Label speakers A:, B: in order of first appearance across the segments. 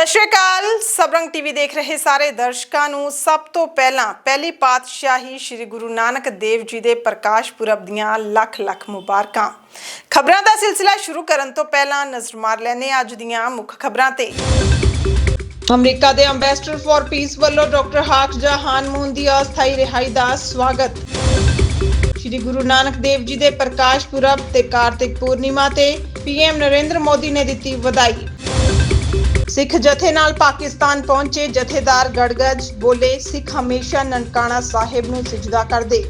A: ਸਤਿ ਸ਼੍ਰੀ ਅਕਾਲ। ਸਬਰੰਗ ਟੀਵੀ ਦੇਖ ਰਹੇ ਸਾਰੇ ਦਰਸ਼ਕਾਂ ਨੂੰ। ਸਭ ਤੋਂ ਪਹਿਲਾਂ ਪਹਿਲੀ ਪਾਤਸ਼ਾਹੀ ਸ੍ਰੀ ਗੁਰੂ ਨਾਨਕ ਦੇਵ ਜੀ ਦੇ ਪ੍ਰਕਾਸ਼ ਪੁਰਬ ਦੀਆਂ ਲੱਖ ਲੱਖ ਮੁਬਾਰਕਾਂ। ਖਬਰਾਂ ਦਾ ਸਿਲਸਿਲਾ ਸ਼ੁਰੂ ਕਰਨ ਤੋਂ ਪਹਿਲਾਂ ਨਜ਼ਰ ਮਾਰ ਲੈਨੇ ਅੱਜ ਦੀਆਂ ਮੁੱਖ ਖਬਰਾਂ ਤੇ। ਅਮਰੀਕਾ ਦੇ ਅੰਬੈਸਡਰ ਫਾਰ ਪੀਸ ਵੱਲੋਂ doctor Hak Ja Han Moon ਦੀ ਅਸਥਾਈ ਰਿਹਾਈ ਦਾ ਸਵਾਗਤ। ਸ਼੍ਰੀ ਗੁਰੂ ਨਾਨਕ ਦੇਵ ਜੀ ਦੇ ਪ੍ਰਕਾਸ਼ ਪੁਰਬ ਤੇ ਕਾਰਤਿਕ ਪੂਰਨਿਮਾ ਤੇ ਪੀਐਮ ਨਰਿੰਦਰ ਮੋਦੀ ਨੇ ਦਿੱਤੀ ਵਧਾਈ। ਸਿੱਖ ਜਥੇ ਨਾਲ ਪਾਕਿਸਤਾਨ ਪਹੁੰਚੇ, ਜਥੇਦਾਰ ਗੜਗੜ ਬੋਲੇ, ਸਿੱਖ ਹਮੇਸ਼ਾ ਨਨਕਾਣਾ ਸਾਹਿਬ ਨੂੰ ਸਜਦਾ ਕਰਦੇ।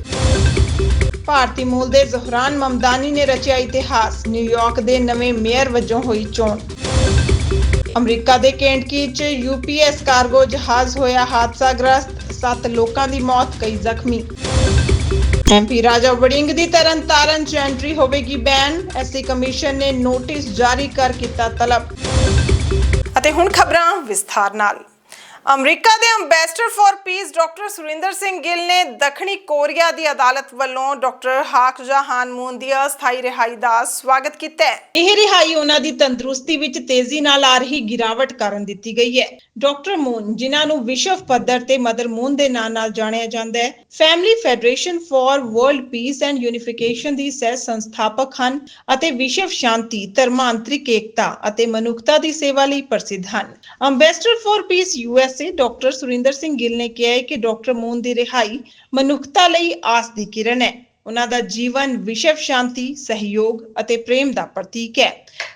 A: ਭਾਰਤੀ ਮੂਲ ਦੇ ਜ਼ਹਰਾਨ ਮਮਦਾਨੀ ਨੇ ਰਚਿਆ ਇਤਿਹਾਸ ਨਿਊਯਾਰਕ ਦੇ ਨਵੇਂ ਮੇਅਰ ਵਜੋਂ ਹੋਈ ਚੋਣ। ਅਮਰੀਕਾ ਦੇ ਕੈਂਟਕੀ 'ਚ ਯੂਪੀਐਸ ਕਾਰਗੋ ਜਹਾਜ਼ ਹੋਇਆ ਹਾਦਸਾਗ੍ਰਸਤ 7 ਲੋਕਾਂ ਦੀ ਮੌਤ, ਕਈ ਜ਼ਖਮੀ। ਐਮਪੀ ਰਾਜਾ ਵੜਿੰਗ ਦੀ ਤਰਨਤਾਰਨ 'ਚ ਐਂਟਰੀ ਹੋਵੇਗੀ ਬੈਨ ਐਸਸੀ ਕਮਿਸ਼ਨ ਨੇ ਨੋਟਿਸ ਜਾਰੀ ਕਰ ਕੀਤਾ ਤਲਬ। ਅਤੇ ਹੁਣ ਖਬਰਾਂ ਵਿਸਥਾਰ ਨਾਲ। ਅਮਰੀਕਾ ਦੇ ambassador for peace doctor Surinder Singh Gill ਨੇ ਦੱਖਣੀ ਕੋਰੀਆ ਦੀ ਅਦਾਲਤ ਵੱਲੋਂ ਡਾਕਟਰ ਹਾਕ ਜਹਾਨ ਮੂਨ ਦੀ ਅਸਥਾਈ ਰਿਹਾਈ ਦਾ ਸਵਾਗਤ ਕੀਤਾ ਹੈ। ਇਹ ਰਿਹਾਈ ਉਹਨਾਂ ਦੀ ਤੰਦਰੁਸਤੀ ਵਿੱਚ ਤੇਜ਼ੀ ਨਾਲ ਆ ਰਹੀ ਗਿਰਾਵਟ ਕਾਰਨ ਦਿੱਤੀ ਗਈ ਹੈ। ਡਾਕਟਰ ਮੂਨ, ਜਿਨ੍ਹਾਂ ਨੂੰ ਵਿਸ਼ਵ ਪੱਧਰ ਤੇ ਮਦਰ ਮੂਨ ਦੇ ਨਾਂ ਨਾਲ ਜਾਣਿਆ ਜਾਂਦਾ ਹੈ family federation for world peace and unification ਦੀ ਸਹਿ ਸੰਸਥਾਪਕ ਹਨ ਅਤੇ ਵਿਸ਼ਵ ਸ਼ਾਂਤੀ, ਧਰਮਾਂਤਰਿਕ ਏਕਤਾ ਅਤੇ ਮਨੁੱਖਤਾ ਦੀ ਸੇਵਾ ਲਈ ਪ੍ਰਸਿੱਧ ਹਨ। Ambassador for peace USA doctor Surinder Singh Gill ਨੇ ਕਿਹਾ ਹੈ ਕਿ ਡਾਕਟਰ ਮੂਨ ਦੀ ਰਿਹਾਈ ਮਨੁੱਖਤਾ ਲਈ ਆਸ ਦੀ ਕਿਰਨ ਹੈ। ਉਹਨਾਂ ਦਾ ਜੀਵਨ ਵਿਸ਼ਵ ਸ਼ਾਂਤੀ, ਸਹਿਯੋਗ ਅਤੇ ਪ੍ਰੇਮ ਦਾ ਪ੍ਰਤੀਕ ਹੈ।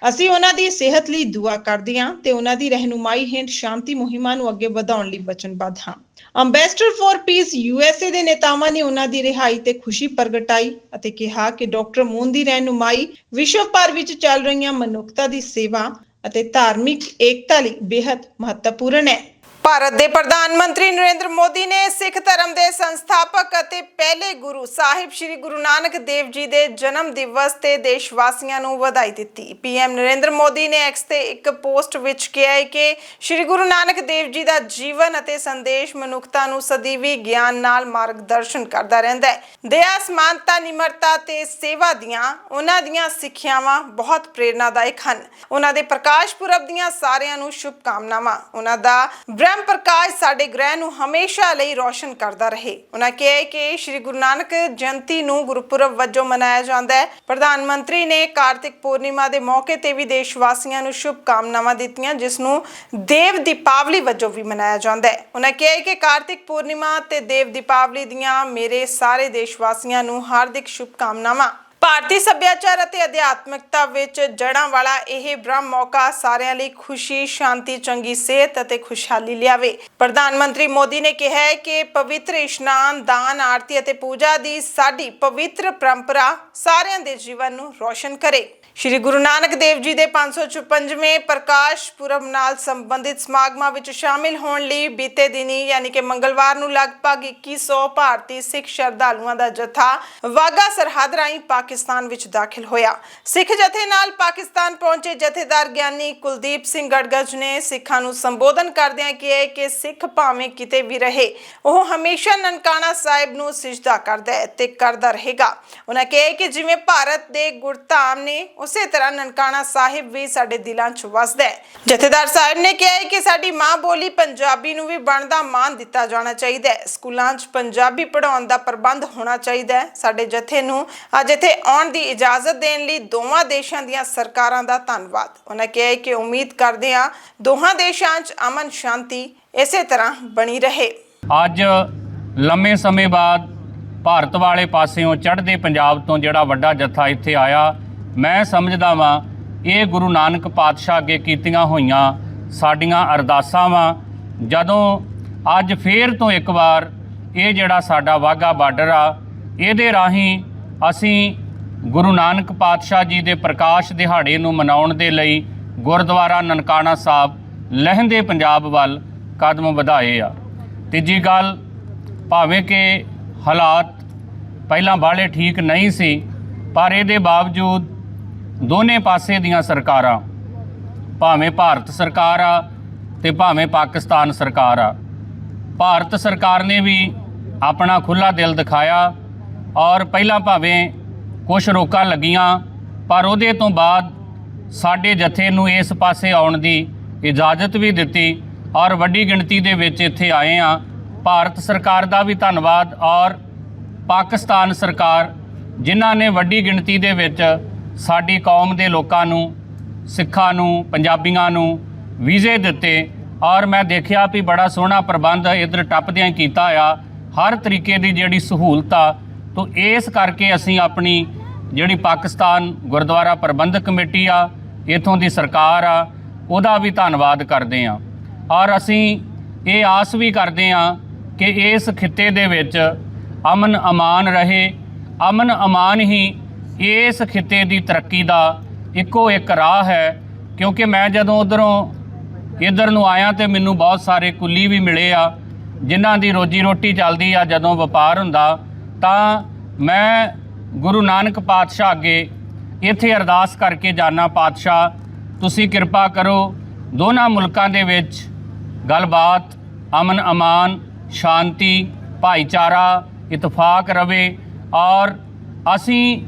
A: ਅਸੀਂ ਉਹਨਾਂ ਦੀ ਸਿਹਤ ਲਈ ਦੁਆ ਕਰਦੇ ਹਾਂ ਤੇ ਉਹਨਾਂ ਦੀ ਰਹਿਨੁਮਾਈ ਹੇਠ ਸ਼ਾਂਤੀ ਮੁਹਿੰਮਾਂ ਨੂੰ ਅੱਗੇ ਵਧਾਉਣ ਲਈ ਵਚਨਬੱਧ ਹਾਂ। ਅੰਬੈਸਡਰ ਫਾਰ ਪੀਸ ਯੂਐਸਏ ਦੇ ਨੇਤਾਵਾਂ ਨੇ ਉਹਨਾਂ ਦੀ ਰਿਹਾਈ ਤੇ ਖੁਸ਼ੀ ਪ੍ਰਗਟਾਈ ਅਤੇ ਕਿਹਾ ਕਿ ਡਾਕਟਰ ਮੂਨ ਦੀ ਰਹਿਨੁਮਾਈ ਵਿਸ਼ਵ ਭਰ ਵਿੱਚ ਚੱਲ ਰਹੀਆਂ ਮਨੁੱਖਤਾ ਦੀ ਸੇਵਾ ਅਤੇ ਧਾਰਮਿਕ ਏਕਤਾ ਲਈ ਬੇहद ਮਹੱਤਵਪੂਰਨ ਹੈ। ਭਾਰਤ ਦੇ ਪ੍ਰਧਾਨ ਮੰਤਰੀ ਨਰਿੰਦਰ ਮੋਦੀ ਨੇ ਸਿੱਖ ਧਰਮ ਦੇ ਸੰਸਥਾਪਕ ਅਤੇ ਪਹਿਲੇ ਗੁਰੂ ਸਾਹਿਬ ਸ੍ਰੀ ਗੁਰੂ ਨਾਨਕ ਦੇਵ ਜੀ ਦੇ ਜਨਮ ਦਿਵਸ ਤੇ ਦੇਸ਼ ਵਾਸੀਆਂ ਨੂੰ ਵਧਾਈ ਦਿੱਤੀ। ਪੀਐਮ ਨਰਿੰਦਰ ਮੋਦੀ ਨੇ ਐਕਸ ਤੇ ਇੱਕ ਪੋਸਟ ਵਿੱਚ ਕਿਹਾ ਹੈ ਕਿ ਸ੍ਰੀ ਗੁਰੂ ਨਾਨਕ ਦੇਵ ਜੀ ਦਾ ਜੀਵਨ ਅਤੇ ਸੰਦੇਸ਼ ਮਨੁੱਖਤਾ ਨੂੰ ਸਦੀਵੀ ਗਿਆਨ ਨਾਲ ਮਾਰਗਦਰਸ਼ਨ ਕਰਦਾ ਰਹਿੰਦਾ ਹੈ। ਦਇਆ ਸਮਾਨਤਾ ਨਿਮਰਤਾ ਤੇ ਸੇਵਾ ਦੀਆਂ ਉਹਨਾਂ ਦੀਆਂ ਸਿੱਖਿਆਵਾਂ ਬਹੁਤ ਪ੍ਰੇਰਨਾਦਾਇਕ ਹਨ। ਉਹਨਾਂ ਦੇ ਪ੍ਰਕਾਸ਼ ਪੁਰਬ ਦੀਆਂ ਸਾਰਿਆਂ ਨੂੰ ਸ਼ੁਭ ਕਾਮਨਾਵਾਂ ਉਹਨਾਂ ਦਾ ਬ੍ਰਹਮ ਪ੍ਰਕਾਸ਼ ਸਾਡੇ ਗ੍ਰਹਿ ਨੂੰ ਹਮੇਸ਼ਾ ਲਈ ਰੋਸ਼ਨ ਕਰਦਾ ਰਹੇ। ਉਹਨਾਂ ਕਿਹਾ ਕਿ ਸ੍ਰੀ ਗੁਰੂ ਨਾਨਕ ਜਯੰਤੀ ਨੂੰ ਗੁਰਪੁਰਬ ਵਜੋਂ ਮਨਾਇਆ ਜਾਂਦਾ ਹੈ। ਪ੍ਰਧਾਨ ਮੰਤਰੀ ਨੇ ਕਾਰਤਿਕ ਪੂਰਨਿਮਾ ਦੇ ਮੌਕੇ ਤੇ ਵੀ ਦੇਸ਼ ਵਾਸੀਆਂ ਨੂੰ ਸ਼ੁਭ ਕਾਮਨਾਵਾਂ ਦਿੱਤੀਆਂ, ਜਿਸ ਨੂੰ ਦੇਵ ਦੀਪਾਵਲੀ ਵਜੋਂ ਵੀ ਮਨਾਇਆ ਜਾਂਦਾ ਹੈ। ਉਹਨਾਂ ਕਿਹਾ ਹੈ ਕਿ ਕਾਰਤਿਕ ਪੂਰਨਿਮਾ ਤੇ ਦੇਵ ਦੀਪਾਵਲੀ ਦੀਆਂ ਮੇਰੇ ਸਾਰੇ ਦੇਸ਼ ਵਾਸੀਆਂ ਨੂੰ ਹਾਰਦਿਕ ਸ਼ੁਭ ਕਾਮਨਾਵਾਂ ਭਾਰਤੀ ਸੱਭਿਆਚਾਰ ਅਤੇ ਅਧਿਆਤਮਿਕਤਾ ਵਿੱਚ ਜੜਾਂ ਵਾਲਾ ਇਹ ਬ੍ਰਹਮ ਮੌਕਾ ਸਾਰਿਆਂ ਲਈ ਖੁਸ਼ੀ, ਸ਼ਾਂਤੀ, ਚੰਗੀ ਸਿਹਤ ਅਤੇ ਖੁਸ਼ਹਾਲੀ ਲਿਆਵੇ। ਪ੍ਰਧਾਨ ਮੰਤਰੀ ਮੋਦੀ ਨੇ ਕਿਹਾ ਹੈ ਕਿ ਪਵਿੱਤਰ ਇਸ਼ਨਾਨ, ਦਾਨ, ਆਰਤੀ ਅਤੇ ਪੂਜਾ ਦੀ ਸਾਡੀ ਪਵਿੱਤਰ ਪਰੰਪਰਾ ਸਾਰਿਆਂ ਦੇ ਜੀਵਨ ਨੂੰ ਰੌਸ਼ਨ ਕਰੇ। ਸ਼੍ਰੀ ਗੁਰੂ ਨਾਨਕ ਦੇਵ ਜੀ ਦੇ 555ਵੇਂ ਪ੍ਰਕਾਸ਼ ਪੁਰਬ ਨਾਲ ਸੰਬੰਧਿਤ ਸਮਾਗਮਾਂ ਵਿੱਚ ਸ਼ਾਮਿਲ ਹੋਣ ਲਈ ਬੀਤੇ ਦਿਨੀ ਯਾਨੀ ਕਿ ਮੰਗਲਵਾਰ ਨੂੰ ਲਗਭਗ 2100 ਭਾਰਤੀ ਸਿੱਖ ਸ਼ਰਧਾਲੂਆਂ ਦਾ ਜਥਾ ਵਾਗਾ ਸਰਹੱਦ ਰਾਹੀਂ ਪਾਕਿਸਤਾਨ ਵਿੱਚ ਦਾਖਲ ਹੋਇਆ। ਸਿੱਖ ਜਥੇ ਨਾਲ ਪਾਕਿਸਤਾਨ ਪਹੁੰਚੇ ਜਥੇਦਾਰ ਗਿਆਨੀ ਕੁਲਦੀਪ ਸਿੰਘ ਗੜਗੜ ਨੇ ਸਿੱਖਾਂ ਨੂੰ ਸੰਬੋਧਨ ਕਰਦਿਆਂ ਕਿਹਾ ਕਿ ਸਿੱਖ ਭਾਵੇਂ ਕਿਤੇ ਵੀ ਰਹੇ, ਉਹ ਹਮੇਸ਼ਾ ਨਨਕਾਣਾ ਸਾਹਿਬ ਨੂੰ ਸਿਜਦਾ ਕਰਦਾ ਹੈ ਤੇ ਕਰਦਾ ਰਹੇਗਾ। ਉਹਨਾਂ ਕਿਹਾ ਕਿ ਜਿਵੇਂ ਭਾਰਤ ਦੇ ਗੁਰਧਾਮ ਨੇ ਉਸੇ ਤਰ੍ਹਾਂ ਨਨਕਾਣਾ ਸਾਹਿਬ ਵੀ ਸਾਡੇ ਦਿਲਾਂ 'ਚ ਵਸਦਾ ਹੈ। ਜਥੇਦਾਰ ਸਾਹਿਬ ਨੇ ਕਿਹਾ ਹੈ ਕਿ ਸਾਡੀ ਮਾਂ ਬੋਲੀ ਪੰਜਾਬੀ ਨੂੰ ਵੀ ਬਣਦਾ ਮਾਣ ਦਿੱਤਾ ਜਾਣਾ ਚਾਹੀਦਾ ਹੈ। ਸਕੂਲਾਂ 'ਚ ਪੰਜਾਬੀ ਪੜ੍ਹਾਉਣ ਦਾ ਪ੍ਰਬੰਧ ਹੋਣਾ ਚਾਹੀਦਾ ਹੈ। ਸਾਡੇ ਜਥੇ ਨੂੰ ਅੱਜ ਇੱਥੇ ਆਉਣ ਦੀ ਇਜਾਜ਼ਤ ਦੇਣ ਲਈ ਦੋਵਾਂ ਦੇਸ਼ਾਂ ਦੀਆਂ ਸਰਕਾਰਾਂ ਦਾ ਧੰਨਵਾਦ। ਉਹਨਾਂ ਕਿਹਾ ਹੈ ਕਿ ਉਮੀਦ ਕਰਦੇ ਹਾਂ ਦੋਹਾਂ ਦੇਸ਼ਾਂ 'ਚ ਅਮਨ ਸ਼ਾਂਤੀ ਇਸੇ ਤਰ੍ਹਾਂ ਬਣੀ ਰਹੇ।
B: ਅੱਜ ਲੰਮੇ ਸਮੇਂ ਬਾਅਦ ਭਾਰਤ ਵਾਲੇ ਪਾਸਿਓਂ ਚੜ੍ਹਦੇ ਪੰਜਾਬ ਤੋਂ ਜਿਹੜਾ ਵੱਡਾ ਜੱਥਾ ਇੱਥੇ ਆਇਆ ਮੈਂ ਸਮਝਦਾ ਵਾਂ, ਇਹ ਗੁਰੂ ਨਾਨਕ ਪਾਤਸ਼ਾਹ ਅੱਗੇ ਕੀਤੀਆਂ ਹੋਈਆਂ ਸਾਡੀਆਂ ਅਰਦਾਸਾਂ ਵਾਂ। ਜਦੋਂ ਅੱਜ ਫੇਰ ਤੋਂ ਇੱਕ ਵਾਰ ਇਹ ਜਿਹੜਾ ਸਾਡਾ ਵਾਹਗਾ ਬਾਰਡਰ ਆ, ਇਹਦੇ ਰਾਹੀਂ ਅਸੀਂ ਗੁਰੂ ਨਾਨਕ ਪਾਤਸ਼ਾਹ ਜੀ ਦੇ ਪ੍ਰਕਾਸ਼ ਦਿਹਾੜੇ ਨੂੰ ਮਨਾਉਣ ਦੇ ਲਈ ਗੁਰਦੁਆਰਾ ਨਨਕਾਣਾ ਸਾਹਿਬ, ਲਹਿੰਦੇ ਪੰਜਾਬ ਵੱਲ ਕਦਮ ਵਧਾਏ ਆ। ਤੀਜੀ ਗੱਲ, ਭਾਵੇਂ ਕਿ ਹਾਲਾਤ ਪਹਿਲਾਂ ਬਾਹਲੇ ਠੀਕ ਨਹੀਂ ਸੀ, ਪਰ ਇਹਦੇ ਬਾਵਜੂਦ ਦੋਨੇ ਪਾਸੇ ਦੀਆਂ ਸਰਕਾਰਾਂ, ਭਾਵੇਂ ਭਾਰਤ ਸਰਕਾਰ ਆ ਤੇ ਭਾਵੇਂ ਪਾਕਿਸਤਾਨ ਸਰਕਾਰ ਆ। ਭਾਰਤ ਸਰਕਾਰ ਨੇ ਵੀ ਆਪਣਾ ਖੁੱਲਾ ਦਿਲ ਦਿਖਾਇਆ ਔਰ ਪਹਿਲਾਂ ਭਾਵੇਂ ਕੁਝ ਰੋਕਾਂ ਲੱਗੀਆਂ, ਪਰ ਉਹਦੇ ਤੋਂ ਬਾਅਦ ਸਾਡੇ ਜਥੇ ਨੂੰ ਇਸ ਪਾਸੇ ਆਉਣ ਦੀ ਇਜਾਜ਼ਤ ਵੀ ਦਿੱਤੀ ਔਰ ਵੱਡੀ ਗਿਣਤੀ ਦੇ ਵਿੱਚ ਇੱਥੇ ਆਏ ਆ ਭਾਰਤ ਸਰਕਾਰ ਦਾ ਵੀ ਧੰਨਵਾਦ ਔਰ ਪਾਕਿਸਤਾਨ ਸਰਕਾਰ, ਜਿਨ੍ਹਾਂ ਨੇ ਵੱਡੀ ਗਿਣਤੀ ਦੇ ਵਿੱਚ ਸਾਡੀ ਕੌਮ ਦੇ ਲੋਕਾਂ ਨੂੰ, ਸਿੱਖਾਂ ਨੂੰ, ਪੰਜਾਬੀਆਂ ਨੂੰ ਵੀਜ਼ੇ ਦਿੱਤੇ ਔਰ ਮੈਂ ਦੇਖਿਆ ਵੀ ਬੜਾ ਸੋਹਣਾ ਪ੍ਰਬੰਧ ਇਧਰ ਟੱਪਦਿਆਂ ਕੀਤਾ ਆ। ਹਰ ਤਰੀਕੇ ਦੀ ਜਿਹੜੀ ਸਹੂਲਤ ਆ, ਤੋਂ ਇਸ ਕਰਕੇ ਅਸੀਂ ਆਪਣੀ ਜਿਹੜੀ ਪਾਕਿਸਤਾਨ ਗੁਰਦੁਆਰਾ ਪ੍ਰਬੰਧਕ ਕਮੇਟੀ ਆ, ਇਥੋਂ ਦੀ ਸਰਕਾਰ ਆ, ਉਹਦਾ ਵੀ ਧੰਨਵਾਦ ਕਰਦੇ ਆ ਔਰ ਅਸੀਂ ਇਹ ਆਸ ਵੀ ਕਰਦੇ ਆ ਕਿ ਇਸ ਖਿੱਤੇ ਦੇ ਵਿੱਚ ਅਮਨ ਅਮਾਨ ਰਹੇ। ਅਮਨ ਅਮਾਨ ਹੀ ਇਸ ਖਿੱਤੇ ਦੀ ਤਰੱਕੀ ਦਾ ਇੱਕੋ ਇੱਕ ਰਾਹ ਹੈ, ਕਿਉਂਕਿ ਮੈਂ ਜਦੋਂ ਉਧਰੋਂ ਇੱਧਰ ਨੂੰ ਆਇਆ ਤੇ ਮੈਨੂੰ ਬਹੁਤ ਸਾਰੇ ਕੁੱਲੀ ਵੀ ਮਿਲੇ ਆ, ਜਿਨ੍ਹਾਂ ਦੀ ਰੋਜੀ ਰੋਟੀ ਚੱਲਦੀ ਆ ਜਦੋਂ ਵਪਾਰ ਹੁੰਦਾ, ਤਾਂ ਮੈਂ ਗੁਰੂ ਨਾਨਕ ਪਾਤਸ਼ਾਹ ਅੱਗੇ ਇੱਥੇ ਅਰਦਾਸ ਕਰਕੇ ਜਾਣਾ ਪਾਤਸ਼ਾਹ, ਤੁਸੀਂ ਕਿਰਪਾ ਕਰੋ, ਦੋਨਾਂ ਮੁਲਕਾਂ ਦੇ ਵਿੱਚ ਗੱਲਬਾਤ, ਅਮਨ ਅਮਾਨ, ਸ਼ਾਂਤੀ, ਭਾਈਚਾਰਾ, ਇਤਫਾਕ ਰਵੇ ਔਰ ਅਸੀਂ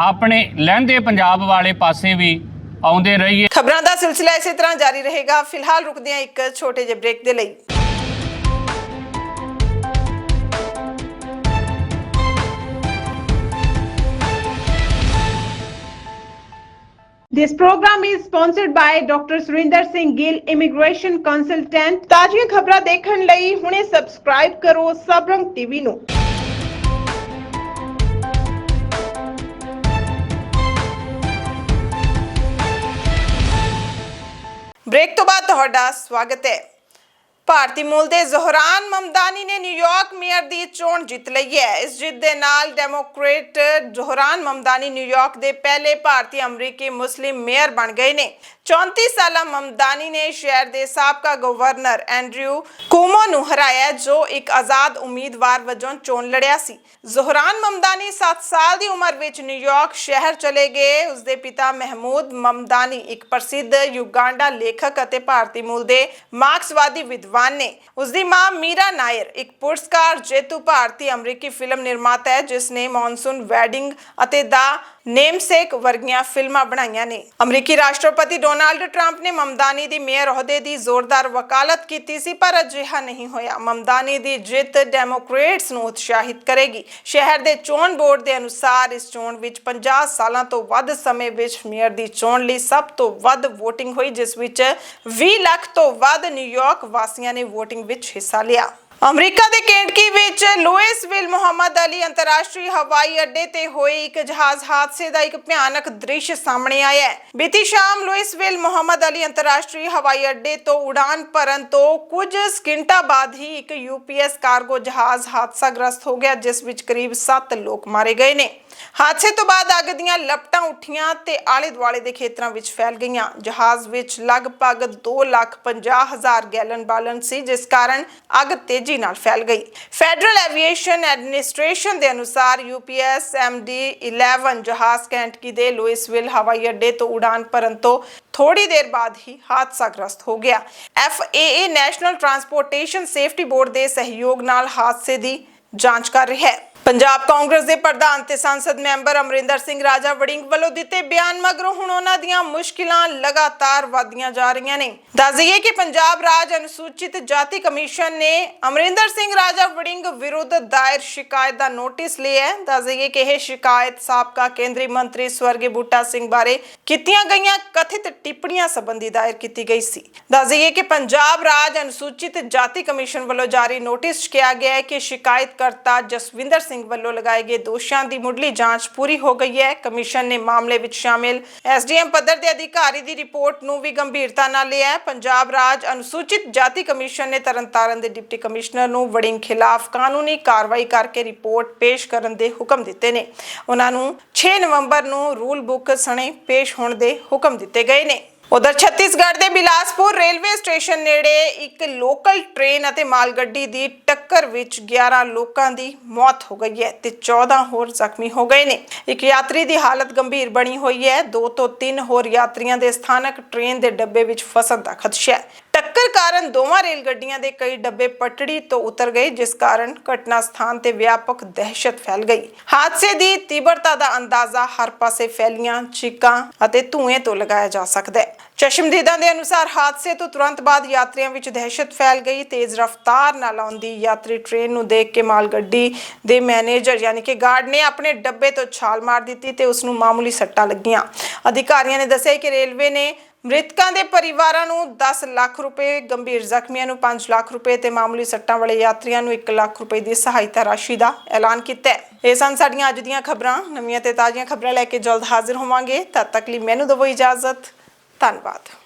B: ਆਪਣੇ ਲਹਿੰਦੇ ਪੰਜਾਬ ਵਾਲੇ ਪਾਸੇ ਵੀ ਆਉਂਦੇ ਰਹੀਏ।
A: ਖਬਰਾਂ ਦਾ ਸਿਲਸਿਲਾ ਇਸੇ ਤਰ੍ਹਾਂ ਜਾਰੀ ਰਹੇਗਾ। ਫਿਲਹਾਲ ਰੁਕਦੇ ਹਾਂ ਇੱਕ ਛੋਟੇ ਜਿਹੇ ਬ੍ਰੇਕ ਦੇ ਲਈ।
C: This program is sponsored by Dr. Surinder Singh Gill Immigration Consultant ਤਾਜ਼ੀਆਂ ਖਬਰਾਂ ਦੇਖਣ ਲਈ ਹੁਣੇ ਸਬਸਕ੍ਰਾਈਬ ਕਰੋ ਸਬਰੰਗ ਟੀਵੀ ਨੂੰ।
A: ਬ੍ਰੇਕ ਤੋਂ ਬਾਅਦ ਤੁਹਾਡਾ ਸਵਾਗਤ ਹੈ ਭਾਰਤੀ ਮੂਲ ਦੇ ਜ਼ੋਹਰਾਨ ਮਮਦਾਨੀ ਨੇ ਨਿਊਯਾਰਕ ਮੇਅਰ ਦੀ ਚੋਣ ਜਿੱਤ ਲਈ ਹੈ। ਇਸ ਜਿੱਤ ਦੇ ਨਾਲ ਡੈਮੋਕ੍ਰੇਟ ਜ਼ੋਹਰਾਨ ਮਮਦਾਨੀ ਨਿਊਯਾਰਕ ਦੇ ਪਹਿਲੇ ਭਾਰਤੀ ਅਮਰੀਕੀ ਮੁਸਲਿਮ ਮੇਅਰ ਬਣ ਗਏ ਨੇ। 34 ਸਾਲਾ ਮਮਦਾਨੀ ਨੇ ਸ਼ਹਿਰ ਦੇ ਸਾਬਕਾ ਗਵਰਨਰ ਐਂਡਰਿਊ ਕੁਮੋ ਨੂੰ ਹਰਾਇਆ, ਜੋ ਇੱਕ ਆਜ਼ਾਦ ਉਮੀਦਵਾਰ ਵਜੋਂ ਚੋਣ ਲੜਿਆ ਸੀ। ਜ਼ੋਹਰਾਨ ਮਮਦਾਨੀ 7 ਸਾਲ ਦੀ ਉਮਰ ਵਿੱਚ ਨਿਊਯਾਰਕ ਸ਼ਹਿਰ ਚਲੇ ਗਏ। ਉਸਦੇ ਪਿਤਾ ਮਹਿਮੂਦ ਮਮਦਾਨੀ, ਇੱਕ ਪ੍ਰਸਿੱਧ ਯੁਗਾਂਡਾ ਲੇਖਕ ਅਤੇ ਭਾਰਤੀ ਮੂਲ ਦੇ ਮਾਰਕਸਵਾਦੀ ਵਿਦਵਾਨ ਨੇ ਉਸਦੀ ਮਾਂ ਮੀਰਾ ਨਾਇਰ ਇੱਕ ਪੁਰਸਕਾਰ ਜੇਤੂ ਭਾਰਤੀ ਅਮਰੀਕੀ ਫਿਲਮ ਨਿਰਮਾਤਾ ਹੈ ਜਿਸ ਨੇ ਮੌਨਸੂਨ ਵੈਡਿੰਗ ਅਤੇ ਦਾ ਨੇਮਸੇਕ ਵਰਗੀਆਂ ਫਿਲਮਾਂ ਬਣਾਈਆਂ ਨੇ। ਅਮਰੀਕੀ ਰਾਸ਼ਟਰਪਤੀ ਡੋਨਾਲਡ ਟਰੰਪ ਨੇ ਮਮਦਾਨੀ ਦੀ ਮੇਅਰ ਅਹੁਦੇ ਦੀ ਜ਼ੋਰਦਾਰ ਵਕਾਲਤ ਕੀਤੀ ਸੀ, ਪਰ ਅਜਿਹਾ ਨਹੀਂ ਹੋਇਆ। ਮਮਦਾਨੀ ਦੀ ਜਿੱਤ ਡੈਮੋਕ੍ਰੇਟਸ ਨੂੰ ਉਤਸ਼ਾਹਿਤ ਕਰੇਗੀ। ਸ਼ਹਿਰ ਦੇ ਚੋਣ ਬੋਰਡ ਦੇ ਅਨੁਸਾਰ ਇਸ ਚੋਣ ਵਿੱਚ 50 ਸਾਲਾਂ ਤੋਂ ਵੱਧ ਸਮੇਂ ਵਿੱਚ ਮੇਅਰ ਦੀ ਚੋਣ ਲਈ ਸਭ ਤੋਂ ਵੱਧ ਵੋਟਿੰਗ ਹੋਈ, ਜਿਸ ਵਿੱਚ 20 ਲੱਖ ਤੋਂ ਵੱਧ ਨਿਊਯਾਰਕ ਵਾਸੀਆਂ ਨੇ VOTING ਵਿੱਚ ਹਿੱਸਾ ਲਿਆ। ਅਮਰੀਕਾ ਦੇ ਕੈਂਟਕੀ ਵਿੱਚ ਲੂਇਸਵਿਲ ਮੁਹੰਮਦ ਅਲੀ ਅੰਤਰਰਾਸ਼ਟਰੀ ਹਵਾਈ ਅੱਡੇ ਤੇ ਹੋਏ ਇੱਕ ਜਹਾਜ਼ ਹਾਦਸੇ ਦਾ ਇੱਕ ਭਿਆਨਕ ਦ੍ਰਿਸ਼ ਸਾਹਮਣੇ ਆਇਆ ਹੈ। ਬੀਤੀ ਸ਼ਾਮ ਲੂਇਸਵਿਲ ਮੁਹੰਮਦ ਅਲੀ ਅੰਤਰਰਾਸ਼ਟਰੀ ਹਵਾਈ ਅੱਡੇ ਤੋਂ ਉਡਾਨ ਭਰਨ ਤੋਂ ਕੁਝ ਸਕਿੰਟਾਂ ਬਾਅਦ ਹੀ ਇੱਕ ਯੂਪੀਐਸ ਕਾਰਗੋ ਜਹਾਜ਼ ਹਾਦਸਾਗ੍ਰਸਤ ਹੋ ਗਿਆ, ਜਿਸ ਵਿੱਚ ਕਰੀਬ 7 ਲੋਕ ਮਾਰੇ ਗਏ ਨੇ। ਹਾਦਸੇ ਤੋਂ ਬਾਅਦ ਅੱਗ ਦੀਆਂ ਲਪਟਾਂ ਉੱਠੀਆਂ ਤੇ ਆਲੇ ਦੁਆਲੇ ਦੇ ਖੇਤਰਾਂ ਵਿੱਚ ਫੈਲ ਗਈਆਂ। ਜਹਾਜ਼ ਵਿੱਚ ਲਗਭਗ 2 ਲੱਖ 50 ਗੈਲਨ ਬਾਲਣ ਸੀ, ਜਿਸ ਕਾਰਨ ਅੱਗ ਤੇਜ਼ੀ ਨਾਲ ਫੈਲ ਗਈ। ਫੈਡਰਲ ਐਵੀਏਸ਼ਨ ਐਡਮਿਨਿਸਟ੍ਰੇਸ਼ਨ ਦੇ ਅਨੁਸਾਰ ਯੂਪੀਐਸ ਐਮਡੀ 11 ਜਹਾਜ਼ ਕੈਂਟਕੀ ਦੇ ਲੂਇਸਵਿਲ, ਹਵਾਈ ਅੱਡੇ ਤੋਂ ਉਡਾਨ ਭਰਨ ਤੋਂ ਥੋੜੀ ਦੇਰ ਬਾਅਦ ਹੀ ਹਾਦਸਾਗ੍ਰਸਤ ਹੋ ਗਿਆ। FAA national transportation safety board ਦੇ ਸਹਿਯੋਗ ਨਾਲ ਹਾਦਸੇ ਦੀ ਜਾਂਚ ਕਰ ਰਿਹਾ ਹੈ। ਪੰਜਾਬ ਕਾਂਗਰਸ ਦੇ ਪ੍ਰਧਾਨ ਤੇ ਸੰਸਦ ਮੈਂਬਰ ਅਮਰਿੰਦਰ ਸਿੰਘ ਰਾਜਾ ਵੜਿੰਗ ਵੱਲੋਂ ਦਿੱਤੇ ਬਿਆਨ ਮਗਰੋਂ ਹੁਣ ਉਹਨਾਂ ਦੀਆਂ ਮੁਸ਼ਕਿਲਾਂ ਲਗਾਤਾਰ ਵਧਦੀਆਂ ਜਾ ਰਹੀਆਂ ਨੇ। ਦੱਸ ਦਈਏ ਕਿ ਪੰਜਾਬ ਰਾਜ ਅਨੁਸੂਚਿਤ ਜਾਤੀ ਕਮਿਸ਼ਨ ਨੇ ਅਮਰਿੰਦਰ ਸਿੰਘ ਰਾਜਾ ਵੜਿੰਗ ਵਿਰੁੱਧ ਦਾਇਰ ਸ਼ਿਕਾਇਤ ਦਾ ਨੋਟਿਸ ਲਿਆ ਹੈ। ਦੱਸ ਦਈਏ ਕਿ ਇਹ ਸ਼ਿਕਾਇਤ ਸਾਬਕਾ ਕੇਂਦਰੀ ਮੰਤਰੀ ਸਵਰਗੀ ਬੂਟਾ ਸਿੰਘ ਬਾਰੇ ਕੀਤੀਆਂ ਗਈਆਂ ਕਥਿਤ ਟਿੱਪਣੀਆਂ ਸੰਬੰਧੀ ਦਾਇਰ ਕੀਤੀ ਗਈ ਸੀ। ਦੱਸ ਦਈਏ ਕਿ ਪੰਜਾਬ ਰਾਜ ਅਨੁਸੂਚਿਤ ਜਾਤੀ ਕਮਿਸ਼ਨ ਵੱਲੋਂ ਜਾਰੀ ਨੋਟਿਸ 'ਚ ਕਿਹਾ ਗਿਆ ਹੈ ਕਿ ਸ਼ਿਕਾਇਤਕਰਤਾ ਜਸਵਿੰਦਰ ਸਿੰਘ ਵੱਲੋਂ ਲਗਾਏ ਗਏ ਦੋਸ਼ਾਂ ਦੀ ਮੁੱਢਲੀ ਜਾਂਚ ਪੂਰੀ ਹੋ ਗਈ ਹੈ। ਕਮਿਸ਼ਨ ਨੇ ਮਾਮਲੇ ਵਿੱਚ ਸ਼ਾਮਿਲ ਐਸਡੀਐਮ ਪੱਧਰ ਦੇ ਅਧਿਕਾਰੀ ਦੀ ਰਿਪੋਰਟ ਨੂੰ ਵੀ ਗੰਭੀਰਤਾ ਨਾਲ ਲਿਆ ਹੈ। ਪੰਜਾਬ ਰਾਜ ਅਨੁਸੂਚਿਤ ਜਾਤੀ ਕਮਿਸ਼ਨ ਨੇ ਤਰਨਤਾਰਨ ਦੇ ਡਿਪਟੀ ਕਮਿਸ਼ਨਰ ਨੂੰ ਵੜਿੰਗ ਖਿਲਾਫ ਕਾਨੂੰਨੀ ਕਾਰਵਾਈ ਕਰਕੇ ਰਿਪੋਰਟ ਪੇਸ਼ ਕਰਨ ਦੇ ਹੁਕਮ ਦਿੱਤੇ ਨੇ। ਉਹਨਾਂ ਨੂੰ 6 ਨਵੰਬਰ ਨੂੰ ਰੂਲ ਬੁੱਕ ਸਣੇ ਪੇਸ਼ ਹੋਣ ਦੇ ਹੁਕਮ ਦਿੱਤੇ ਗਏ ਨੇ। ਉਧਰ ਛੱਤੀਸਗੜ੍ਹ ਦੇ ਬਿਲਾਸਪੁਰ ਰੇਲਵੇ ਸਟੇਸ਼ਨ ਨੇੜੇ ਇੱਕ ਲੋਕਲ ਟ੍ਰੇਨ ਅਤੇ ਮਾਲ ਗੱਡੀ ਦੀ ਟੱਕਰ ਵਿੱਚ 11 ਲੋਕਾਂ ਦੀ ਮੌਤ ਹੋ ਗਈ ਹੈ ਤੇ 14 ਹੋਰ ਜ਼ਖਮੀ ਹੋ ਗਏ ਨੇ। ਇੱਕ ਯਾਤਰੀ ਦੀ ਹਾਲਤ ਗੰਭੀਰ ਬਣੀ ਹੋਈ ਹੈ। ਦੋ ਤੋਂ ਤਿੰਨ ਹੋਰ ਯਾਤਰੀਆਂ ਦੇ ਸਥਾਨਕ ਟ੍ਰੇਨ ਦੇ ਡੱਬੇ ਵਿੱਚ ਫਸਣ ਦਾ ਖਦਸ਼ਾ ਹੈ। ਟੱਕਰ ਕਾਰਨ ਦੋਵਾਂ ਰੇਲ ਗੱਡੀਆਂ ਦੇ ਕਈ ਡੱਬੇ ਪਟੜੀ ਤੋਂ ਉਤਰ ਗਏ, ਜਿਸ ਕਾਰਨ ਘਟਨਾ ਸਥਾਨ ਤੇ ਵਿਆਪਕ ਦਹਿਸ਼ਤ ਫੈਲ ਗਈ। ਹਾਦਸੇ ਦੀ ਤੀਬਰਤਾ ਦਾ ਅੰਦਾਜ਼ਾ ਹਰ ਪਾਸੇ ਫੈਲੀਆਂ, ਚੀਕਾਂ ਅਤੇ ਧੂਏ ਤੋਂ ਲਗਾਇਆ ਜਾ ਸਕਦਾ ਹੈ। ਚਸ਼ਮਦੀਦਾਂ ਦੇ ਅਨੁਸਾਰ ਹਾਦਸੇ ਤੋਂ ਤੁਰੰਤ ਬਾਅਦ ਯਾਤਰੀਆਂ ਵਿੱਚ ਦਹਿਸ਼ਤ ਫੈਲ ਗਈ। ਤੇਜ਼ ਰਫ਼ਤਾਰ ਨਾਲ ਆਉਂਦੀ ਯਾਤਰੀ ਟ੍ਰੇਨ ਨੂੰ ਦੇਖ ਕੇ ਮਾਲ ਗੱਡੀ ਦੇ ਮੈਨੇਜਰ ਯਾਨੀ ਕਿ ਗਾਰਡ ਨੇ ਆਪਣੇ ਡੱਬੇ ਤੋਂ ਛਾਲ ਮਾਰ ਦਿੱਤੀ ਤੇ ਉਸ ਨੂੰ ਮਾਮੂਲੀ ਸੱਟਾਂ ਲੱਗੀਆਂ। ਅਧਿਕਾਰੀਆਂ ਨੇ ਦੱਸਿਆ ਕਿ ਰੇਲਵੇ ਨੇ ਮ੍ਰਿਤਕਾਂ ਦੇ ਪਰਿਵਾਰਾਂ ਨੂੰ 10 ਲੱਖ ਰੁਪਏ, ਗੰਭੀਰ ਜ਼ਖਮੀਆਂ ਨੂੰ 5 ਲੱਖ ਰੁਪਏ ਤੇ ਮਾਮੂਲੀ ਸੱਟਾਂ ਵਾਲੇ ਯਾਤਰੀਆਂ ਨੂੰ 1 ਲੱਖ ਰੁਪਏ ਦੀ ਸਹਾਇਤਾ ਰਾਸ਼ੀ ਦਾ ਐਲਾਨ ਕੀਤਾ ਹੈ। ਇਹ ਸਨ ਸਾਡੀਆਂ ਅੱਜ ਦੀਆਂ ਖਬਰਾਂ। ਨਵੀਆਂ ਤੇ ਤਾਜ਼ੀਆਂ ਖਬਰਾਂ ਲੈ ਕੇ ਜਲਦ ਹਾਜ਼ਰ ਹੋਵਾਂਗੇ। ਤਦ ਤੱਕ ਲਈ ਮੈਨੂੰ ਦਿਓ ਇਜਾਜ਼ਤ। ਧੰਨਵਾਦ।